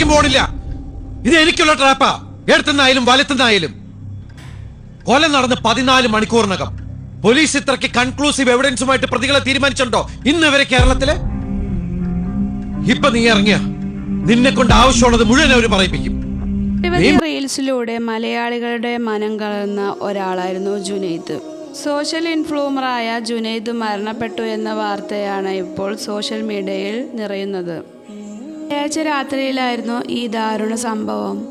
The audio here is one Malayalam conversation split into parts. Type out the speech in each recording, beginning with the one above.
ഒറ്റയ്ക്കും പോണില്ല ഇത് എനിക്കുള്ള ട്രാപ്പാ. എടുത്തുനിന്നായാലും വലത്തുനിന്നായാലും. കൊല നടന്ന് പതിനാല് മണിക്കൂറിനകം. പോലീസ് ഇത്രയ്ക്ക് കൺക്ലൂസീവ് എവിഡൻസുമായിട്ട് പ്രതികളെ തീരുമാനിച്ചിട്ടുണ്ടോ? ഇന്ന് വരെ കേരളത്തിൽ? ഇപ്പൊ നീ ഇറങ്ങിയ. നിന്നെ കൊണ്ട് ആവശ്യമുള്ളത് മുഴുവൻ അവർ പറയിപ്പിക്കും. റീൽസിലൂടെ മലയാളികളുടെ മനം കളയുന്ന ഒരാളായിരുന്നു ജുനൈദ്. സോഷ്യൽ ഇൻഫ്ലൂമറായ ജുനൈദ് മരണപ്പെട്ടു എന്ന വാർത്തയാണ് ഇപ്പോൾ സോഷ്യൽ മീഡിയയിൽ നിറയുന്നത്. വ്യാഴാഴ്ച രാത്രിയിലായിരുന്നു ഈ ദാരുണ സംഭവം.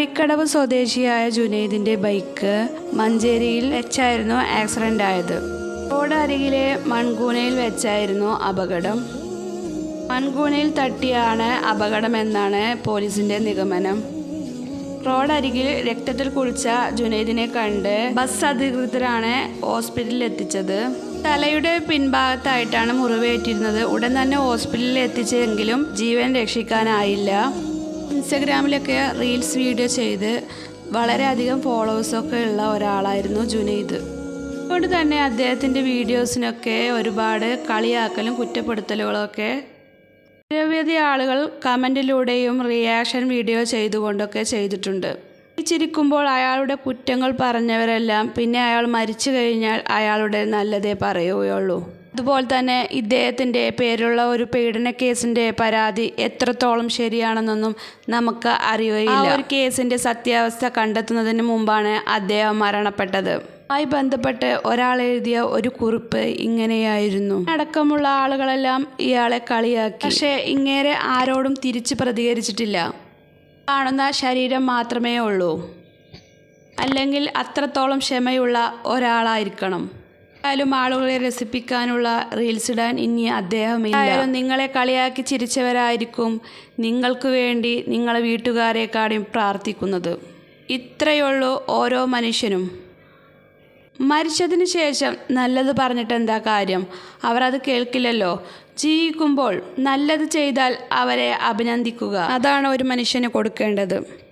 ഇക്കടവ് സ്വദേശിയായ ജുനൈദിന്റെ ബൈക്ക് മഞ്ചേരിയിൽ വെച്ചായിരുന്നു ആക്സിഡന്റ് ആയത്. റോഡ് അരികിലെ മൺകൂനയിൽ വെച്ചായിരുന്നു അപകടം. മൺകൂനയിൽ തട്ടിയാണ് അപകടമെന്നാണ് പോലീസിന്റെ നിഗമനം. റോഡരികിൽ രക്തത്തിൽ കുളിച്ച ജുനൈദിനെ കണ്ട് ബസ് അധികൃതരാണ് ഹോസ്പിറ്റലിൽ എത്തിച്ചത്. തലയുടെ പിൻഭാഗത്തായിട്ടാണ് മുറിവേറ്റിരുന്നത്. ഉടൻ തന്നെ ഹോസ്പിറ്റലിൽ എത്തിച്ചെങ്കിലും ജീവൻ രക്ഷിക്കാനായില്ല. ഇൻസ്റ്റഗ്രാമിലൊക്കെ റീൽസ് വീഡിയോ ചെയ്ത് വളരെയധികം ഫോളോവേഴ്സൊക്കെ ഉള്ള ഒരാളായിരുന്നു ജുനൈദ്. അതുകൊണ്ട് തന്നെ അദ്ദേഹത്തിന്റെ വീഡിയോസിനൊക്കെ ഒരുപാട് കളിയാക്കലും കുറ്റപ്പെടുത്തലുകളൊക്കെ നിരവധി ആളുകൾ കമന്റിലൂടെയും റിയാക്ഷൻ വീഡിയോ ചെയ്തുകൊണ്ടൊക്കെ ചെയ്തിട്ടുണ്ട്. ചിരിക്കുമ്പോൾ അയാളുടെ കുറ്റങ്ങൾ പറഞ്ഞവരെല്ലാം പിന്നെ അയാൾ മരിച്ചു കഴിഞ്ഞാൽ അയാളുടെ നല്ലതേ പറയുകയുള്ളൂ. അതുപോലെ തന്നെ ഇദ്ദേഹത്തിന്റെ പേരുള്ള ഒരു പീഡന കേസിന്റെ പരാതി എത്രത്തോളം ശരിയാണെന്നൊന്നും നമുക്ക് അറിയുകയില്ല. ഒരു കേസിന്റെ സത്യാവസ്ഥ കണ്ടെത്തുന്നതിന് മുമ്പാണ് അദ്ദേഹം മരണപ്പെട്ടത്. ആയി ബന്ധപ്പെട്ട് ഒരാൾ എഴുതിയ ഒരു കുറിപ്പ് ഇങ്ങനെയായിരുന്നു. അടക്കമുള്ള ആളുകളെല്ലാം ഇയാളെ കളിയാക്കി. പക്ഷേ ഇങ്ങേരെ ആരോടും തിരിച്ച് പ്രതികരിച്ചിട്ടില്ല. കാണുന്ന ശരീരം മാത്രമേ ഉള്ളൂ. അല്ലെങ്കിൽ അത്രത്തോളം ക്ഷമയുള്ള ഒരാളായിരിക്കണം. ആളുകളെ രസിപ്പിക്കാനുള്ള റീൽസ് ഇടാൻ ഇനി അദ്ദേഹം ആയാലും നിങ്ങളെ കളിയാക്കി ചിരിച്ചവരായിരിക്കും നിങ്ങൾക്ക് വേണ്ടി നിങ്ങളെ വീട്ടുകാരെക്കാളും പ്രാർത്ഥിക്കുന്നത്. ഇത്രയുള്ളൂ ഓരോ മനുഷ്യനും. മരിച്ചതിന് ശേഷം നല്ലത് പറഞ്ഞിട്ട് എന്താ കാര്യം? അവർ അത് കേൾക്കില്ലല്ലോ. ജീവിക്കുമ്പോൾ നല്ലത് ചെയ്താൽ അവരെ അഭിനന്ദിക്കുക. അതാണ് ഒരു മനുഷ്യന് കൊടുക്കേണ്ടത്.